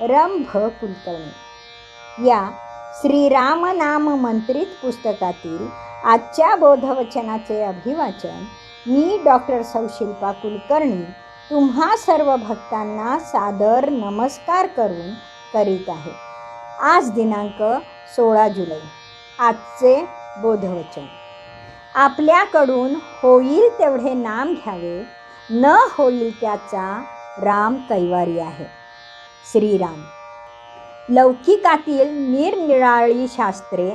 रंभ कुलकर्णी. या श्रीराम नाम मंत्रित पुस्तकातील आजच्या बोधवचनाचे अभिवाचन मी डॉक्टर सौशिल्पा कुलकर्णी तुम्हा सर्व भक्तांना सादर नमस्कार करून करीत आहे. आज दिनांक सोळा जुलै आजचे बोधवचन. आपल्याकडून होईल तेवढे नाम घ्यावे न होईल त्याचा राम कैवारी आहे. श्रीराम. लौकिकातील निरनिराळी शास्त्रे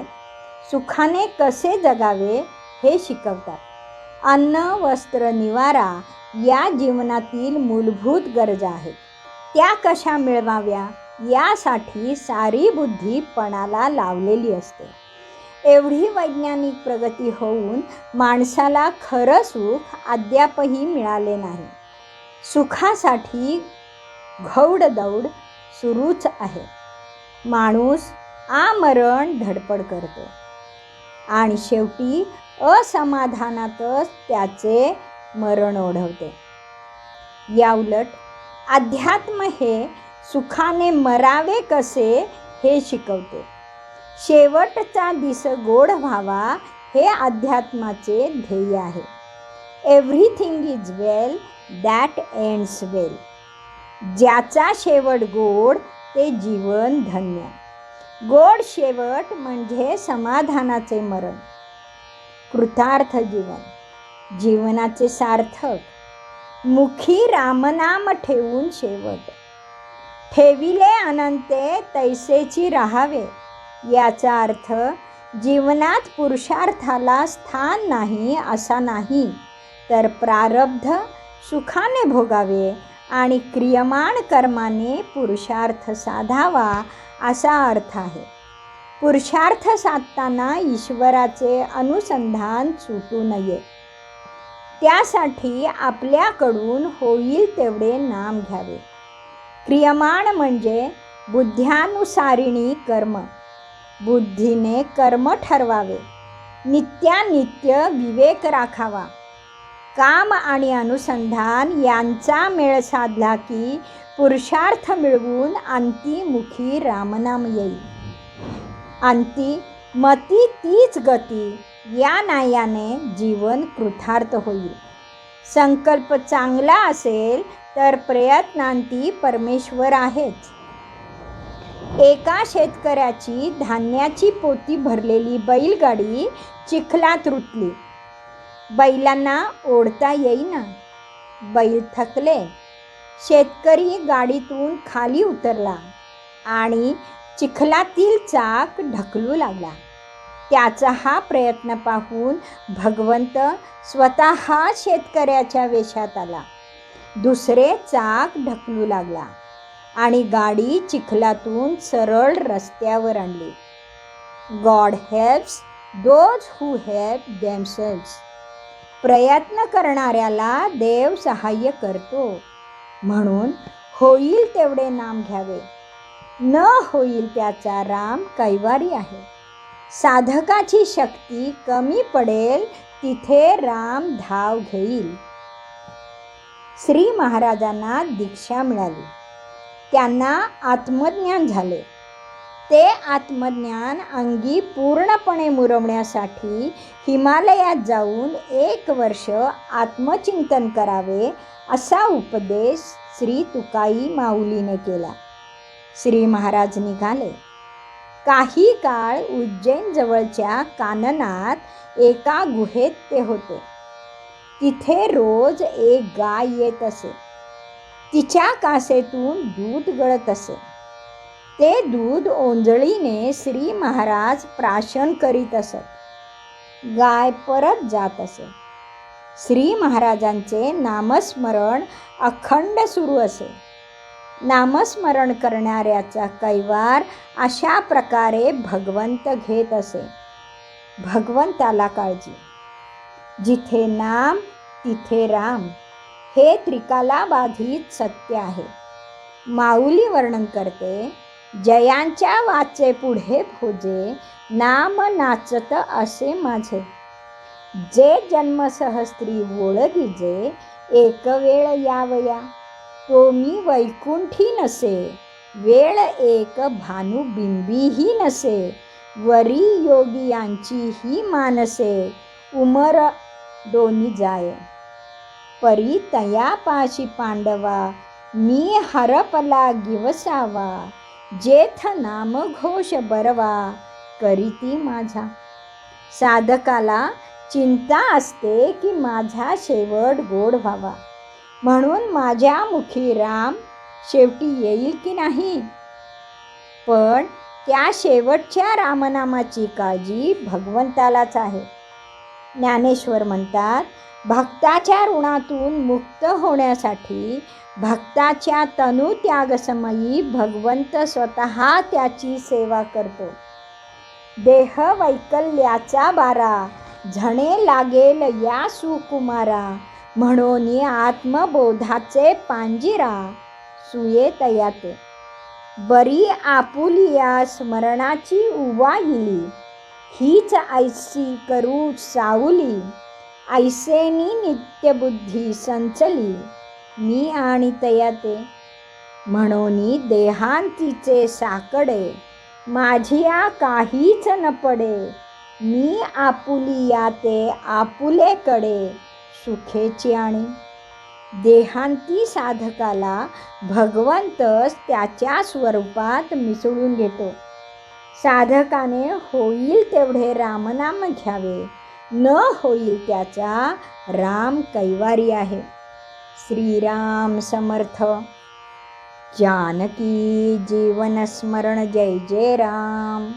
सुखाने कसे जगावे हे शिकवतात. अन्न वस्त्र निवारा या जीवनातील मूलभूत गरजा आहेत. त्या कशा मिळवाव्या यासाठी सारी बुद्धी पणाला लावलेली असते. एवढी वैज्ञानिक प्रगती होऊन माणसाला खरं सुख अद्यापही मिळाले नाही. सुखासाठी घौडदौड सुरूच आहे. माणूस आमरण धडपड करतो. आणि शेवटी असमाधानातच त्याचे मरण ओढवते. याउलट अध्यात्म हे सुखाने मरावे कसे हे शिकवते. शेवटचा दिस गोड व्हावा हे अध्यात्माचे ध्येय आहे. Everything is well that ends well ज्याचा शेवट गोड ते जीवन धन्य. गोड शेवट म्हणजे समाधानाचे मरण. कृतार्थ जीवन. जीवनाचे सार्थक. मुखी रामनाम ठेवून शेवट. ठेविले अनंते तैसेची राहावे. याचा अर्थ जीवनात पुरुषार्थाला स्थान नाही असा नाही तर प्रारब्ध सुखाने भोगावे आणि क्रियमाण कर्माने पुरुषार्थ साधावा असा अर्थ आहे. पुरुषार्थ साधताना ईश्वराचे अनुसंधान सुटू नये. त्यासाठी आपल्याकडून होईल तेवढे नाम घ्यावे. क्रियमाण म्हणजे बुद्ध्यानुसारिणी कर्म. बुद्धीने कर्म ठरवावे. नित्यानित्य विवेक राखावा. काम आणि अनुसंधान यांचा मेळ साधला की पुरुषार्थ मिळवून अंतिमुखी रामनाम येईल. अंती मती तीच गती या नायाने जीवन कृथार्थ होईल. संकल्प चांगला असेल तर प्रयत्नांती परमेश्वर आहेच एका शेतकऱ्याची धान्याची पोती भरलेली बैलगाडी चिखलात रुतली. बैलांना ओढता येईना. बैल थकले. शेतकरी गाडीतून खाली उतरला आणि चिखलातील चाक ढकलू लागला. त्याचा हा प्रयत्न पाहून भगवंत स्वतः शेतकऱ्याच्या वेशात आला. दुसरे चाक ढकलू लागला आणि गाडी चिखलातून सरळ रस्त्यावर आणली. God helps those who help themselves प्रयत्न करणाऱ्याला देव सहाय्य करतो. म्हणून होईल तेवढे नाम घ्यावे. न होईल त्याचा राम कैवारी आहे. साधकाची शक्ती कमी पडेल तिथे राम धाव घेईल. श्री महाराजांना दीक्षा मिळाली. त्यांना आत्मज्ञान झाले. ते आत्मज्ञान अंगी पूर्णपणे मुरवण्यासाठी हिमालयात जाऊन एक वर्ष आत्मचिंतन करावे असा उपदेश श्री तुकाई माऊलीने केला. श्री महाराज निघाले. काही काळ उज्जैनजवळच्या काननात एका गुहेत ते होते. तिथे रोज एक गाय येत असे. तिच्या कासेतून दूध गळत असे. ते दूध ओंजळीने श्री महाराज प्राशन करीत असत. गाय परत जात असे. श्री महाराजांचे नामस्मरण अखंड सुरू असे. नामस्मरण करणाऱ्याचा कैवार अशा प्रकारे भगवंत घेत असे. भगवंताला काळजी. जिथे नाम तिथे राम. हे त्रिकालाबाधित सत्य आहे. माऊली वर्णन करते जयांच्या वाचे पुढे भोजे नाम नाचत असे माझे. जे जन्मसहस्त्री ओळखीजे एक वेळ यावया. तो मी वैकुंठी नसे वेळ एक भानुबिंबीही नसे. वरी योगी यांची ही मानसे उमर दोन्ही जाय. परी तया पाशी पांडवा मी हरपला गिवसावा. जेथ नाम घोष बरवा करीती माझा. साधकाला चिंता असते की माझा शेवट गोड व्हावा. म्हणून माझ्या मुखी राम शेवटी येईल की नाही? पण त्या शेवटच्या रामनामाची काळजी भगवंतालाच आहे. ज्ञानेश्वर म्हणतात भक्ताच्या ऋणातून मुक्त होण्यासाठी भक्ताच्या तनुत्यागसमयी भगवंत स्वतः त्याची सेवा करतो. देह वैकल्याचा बारा झणे लागेल या सुकुमारा म्हणून आत्मबोधाचे पांजिरा सुये तयाते. बरी आपुलिया स्मरणाची उवा इली हीच ऐसी करू सावली. ऐसेनी नित्यबुद्धी संचली. मी आणि तयाते म्हणून देहांतीचे साकडे. माझिया काहीच न पडे. मी आपुली याते आपुलेकडे. सुखेची आणि देहांती साधकाला भगवंतच त्याच्या स्वरूपात मिसळून घेतो. साधकाने होईल तेवढे रामनाम घ्यावे. न होईल त्याचा राम कैवारी आहे. श्रीराम समर्थ. जानकी जीवनस्मरण जय जय राम.